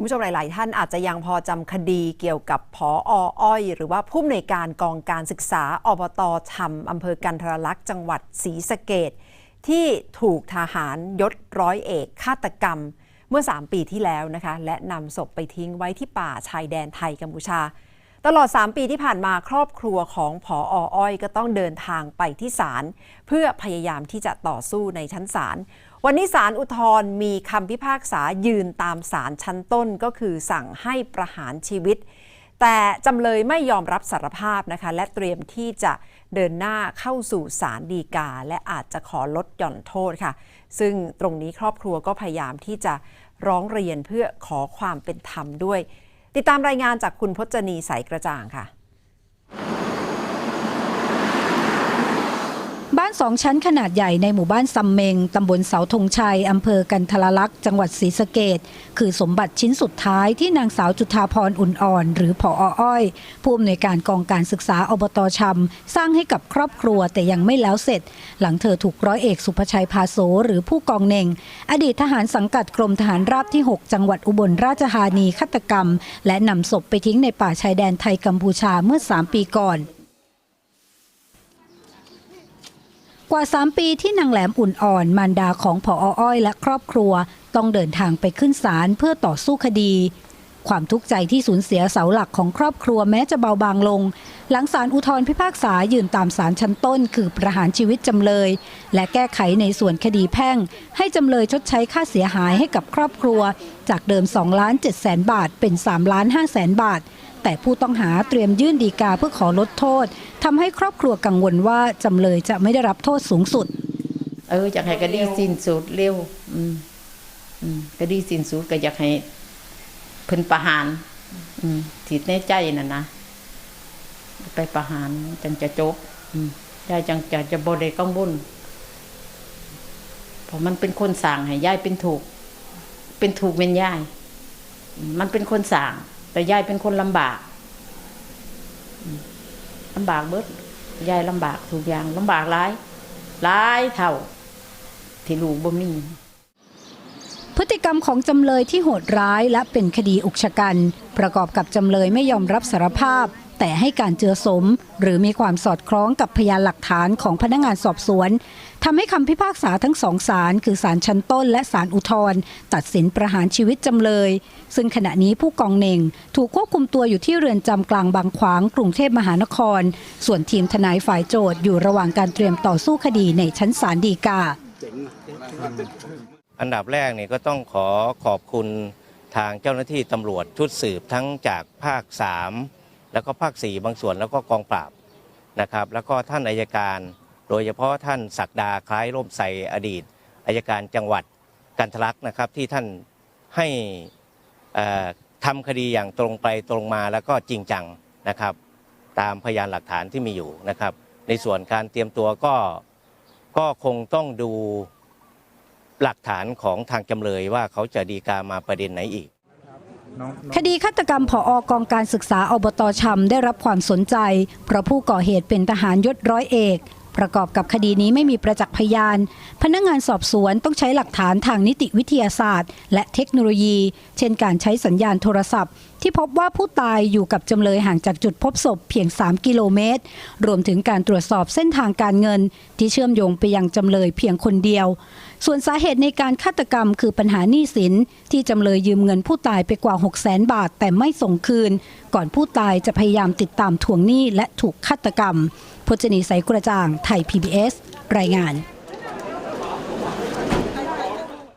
คุณผู้ชมหลาย ๆ ท่านอาจจะยังพอจำคดีเกี่ยวกับพออ้อย หรือว่าผู้อำนวยการกองการศึกษาอบตชำอำเภอกันทรลักษณ์จังหวัดศรีสะเกดที่ถูกทหารยศร้อยเอกฆาตกรรม เมื่อ 3 ปีที่แล้วนะคะ และนำศพไปทิ้งไว้ที่ป่าชายแดนไทยกัมพูชา ตลอด 3 ปีที่ผ่านมาครอบครัวของผออ้อยก็ต้องเดินทางไปที่ศาลเพื่อพยายามที่จะต่อสู้ในชั้นศาล วันนี้ศาลอุทธรณ์มีคำพิพากษายืนตามศาลชั้นต้นก็คือสั่งให้ประหารชีวิต แต่จำเลยไม่ยอมรับสารภาพนะคะ และเตรียมที่จะเดินหน้าเข้าสู่ศาลฎีกา และอาจจะขอลดหย่อนโทษค่ะ ซึ่งตรงนี้ครอบครัวก็พยายามที่จะร้องเรียนเพื่อขอความเป็นธรรมด้วย ติดตามรายงานจากคุณพจนีสายกระจ่างค่ะานสองชั้นขนาดใหญ่ในหมู่บ้านซัมเมง ตำบลเสาธงชัย อำเภอกันทรลักษณ์ จังหวัดศรีสะเกดคือสมบัติชิ้นสุดท้ายที่นางสาวจุธาพรอุ่นอ่อน หรือผออ้อย ผู้อำนวยการกองการศึกษาอบตชำ สร้างให้กับครอบครัวแต่ยังไม่แล้วเสร็จ หลังเธอถูกร้อยเอกสุภชัยพาโสหรือผู้กองเน่ง อดีตทหารสังกัดกรมทหารราบที่ 6 จังหวัดอุบลราชธานีฆาตกรรม และนำศพไปทิ้งในป่าชายแดนไทยกัมพูชาเมื่อ 3 ปีก่อน กว่า 3 ปีที่นางแหลมอุ่นอ่อนมารดาของผออ้อยและครอบครัว ต้องเดินทางไปขึ้นศาลเพื่อต่อสู้คดี ความทุกข์ใจที่สูญเสียเสาหลักของครอบครัวแม้จะเบาบางลง หลังศาลอุทธรพิพากษายืนตามศาลชั้นต้น คือประหารชีวิตจำเลย และแก้ไขในส่วนคดีแพ่ง ให้จำเลยชดใช้ค่าเสียหายให้กับครอบครัว จากเดิม2ล้าน7แสนบาทเป็น3ล้าน5แสนบาท แต่ผู้ต้องหาเตรียมยื่นดีกาเพื่อขอลดโทษทำให้ครอบครัวกังวลว่าจำเลยจะไม่ได้รับโทษสูงสุด เอออยากให้คดีสิ้นสุดเร็วอืมอืมคดีสิ้นสุดก็อยากให้เพิ่นประหาร อืมที่ในใจน่ะนะไปประหารจังจะจบอืมยายจังจะจะบ่ได้กังวลเพราะมันเป็นคนสั่งให้ยายเป็นถูก เป็นถูกเป็นยาย มันเป็นคนสั่ง แต่ยายเป็นคนลำบากลำบากเบิดยายลำบากทุกอย่างลำบากหลายหลายเท่า ที่ลูกบ่มีพฤติกรรมของจำเลยที่โหดร้ายและเป็นคดีอุกชะกัน ประกอบกับจำเลยไม่ยอมรับสารภาพ แต่ให้การเจือสม หรือมีความสอดคล้องกับพยานหลักฐานของพนักงานสอบสวนทำให้คำพิพากษาทั้งสองศาลคือศาลชั้นต้นและศาลอุทธรตัดสินประหารชีวิตจำเลย ซึ่งขณะนี้ผู้กองเน่ง ถูกควบคุมตัวอยู่ที่เรือนจำกลางบางขวางกรุงเทพมหานคร ส่วนทีมทนายฝ่ายโจทย์อยู่ระหว่างการเตรียมต่อสู้คดีในชั้นศาลฎีกาอันดับแรกเนี่ยก็ต้องขอขอบคุณทางเจ้าหน้าที่ตำรวจชุดสืบทั้งจากภาค 3 แล้วก็ภาค 4 บางส่วนแล้วก็กองปราบนะครับ แล้วก็ท่านอายการ โดยเฉพาะท่านศักดาคล้ายร่มใสอดีตอายการจังหวัดกันทะลักนะครับที่ท่านให้เอ่อทำคดีอย่างตรงไปตรงมาแล้วก็จริงจังนะครับ ตามพยานหลักฐานที่มีอยู่นะครับ ในส่วนการเตรียมตัวก็ก็คงต้องดูหลักฐานของทางจำเลยว่าเขาจะดีกามาประเด็นไหนอีก คดีฆาตกรรมผออกองการศึกษาอบตชำได้รับความสนใจ เพราะผู้ก่อเหตุเป็นทหารยศร้อยเอก ประกอบกับคดีนี้ไม่มีประจักษ์พยาน พนักงานสอบสวนต้องใช้หลักฐานทางนิติวิทยาศาสตร์ และเทคโนโลยี เช่นการใช้สัญญาณโทรศัพท์ ที่พบว่าผู้ตายอยู่กับจำเลยห่างจากจุดพบศพเพียง 3 กิโลเมตร รวมถึงการตรวจสอบเส้นทางการเงิน ที่เชื่อมโยงไปยังจำเลยเพียงคนเดียว ส่วนสาเหตุในการฆาตกรรมคือปัญหาหนี้สิน ที่จำเลยยืมเงินผู้ตายไปกว่า 6 0 0 0 0 0บาท แต่ไม่ส่งคืน ก่อนผู้ตายจะพยายามติดตามทวงหนี้และถูกฆาตกรรมพจนีสายกระจ่างไทย PBS รายงาน